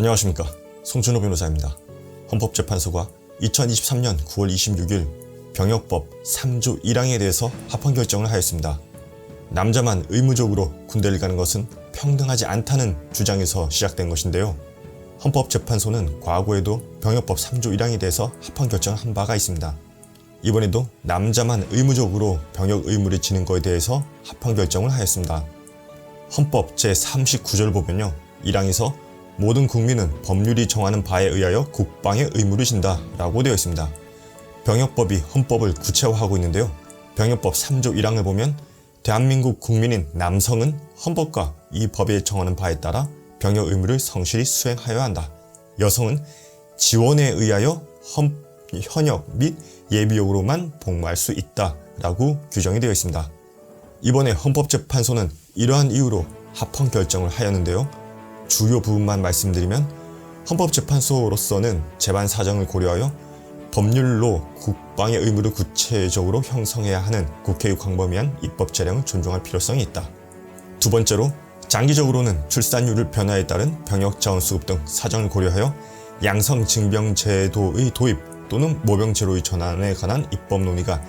안녕하십니까 송준호 변호사입니다. 헌법재판소가 2023년 9월 26일 병역법 3조 1항에 대해서 합헌 결정을 하였습니다. 남자만 의무적으로 군대를 가는 것은 평등하지 않다는 주장에서 시작된 것인데요. 헌법재판소는 과거에도 병역법 3조 1항에 대해서 합헌 결정을 한 바가 있습니다. 이번에도 남자만 의무적으로 병역 의무를 지는 것에 대해서 합헌 결정을 하였습니다. 헌법 제39절 보면요. 1항에서 모든 국민은 법률이 정하는 바에 의하여 국방의 의무를 진다 라고 되어 있습니다. 병역법이 헌법을 구체화하고 있는데요. 병역법 3조 1항을 보면 대한민국 국민인 남성은 헌법과 이 법에 정하는 바에 따라 병역 의무를 성실히 수행하여야 한다. 여성은 지원에 의하여 헌, 현역 및 예비역으로만 복무할 수 있다. 라고 규정이 되어 있습니다. 이번에 헌법재판소는 이러한 이유로 합헌 결정을 하였는데요. 주요 부분만 말씀드리면 헌법재판소로서는 재반 사정을 고려하여 법률로 국방의 의무를 구체적으로 형성해야 하는 국회의 광범위한 입법 재량을 존중할 필요성이 있다. 두 번째로 장기적으로는 출산율을 변화에 따른 병역 자원 수급 등 사정을 고려하여 양성 징병 제도의 도입 또는 모병 제로의 전환에 관한 입법 논의가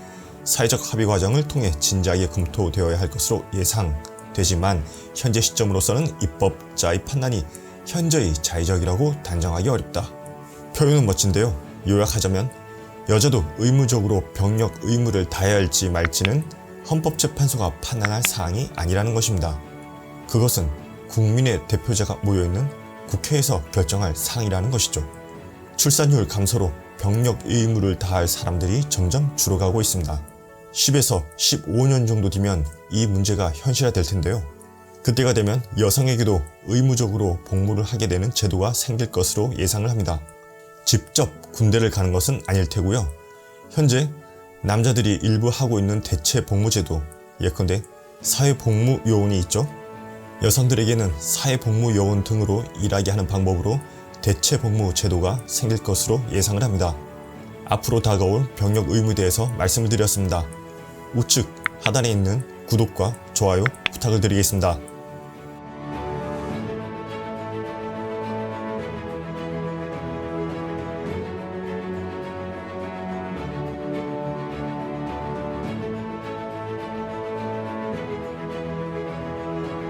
사회적 합의 과정을 통해 진지하게 검토되어야 할 것으로 예상 되지만 현재 시점으로서는 입법자의 판단이 현저히 자의적이라고 단정하기 어렵다. 표현은 멋진데요. 요약하자면 여자도 의무적으로 병역 의무를 다해야 할지 말지는 헌법재판소가 판단할 사항이 아니라는 것입니다. 그것은 국민의 대표자가 모여있는 국회에서 결정할 사항이라는 것이죠. 출산율 감소로 병력 의무를 다할 사람들이 점점 줄어가고 있습니다. 10에서 15년 정도 뒤면 이 문제가 현실화될 텐데요. 그때가 되면 여성에게도 의무적으로 복무를 하게 되는 제도가 생길 것으로 예상을 합니다. 직접 군대를 가는 것은 아닐 테고요. 현재 남자들이 일부 하고 있는 대체 복무제도, 예컨대 사회복무 요원이 있죠. 여성들에게는 사회복무 요원 등으로 일하게 하는 방법으로 대체 복무 제도가 생길 것으로 예상을 합니다. 앞으로 다가올 병역 의무에 대해서 말씀을 드렸습니다. 우측 하단에 있는 구독과 좋아요 부탁을 드리겠습니다.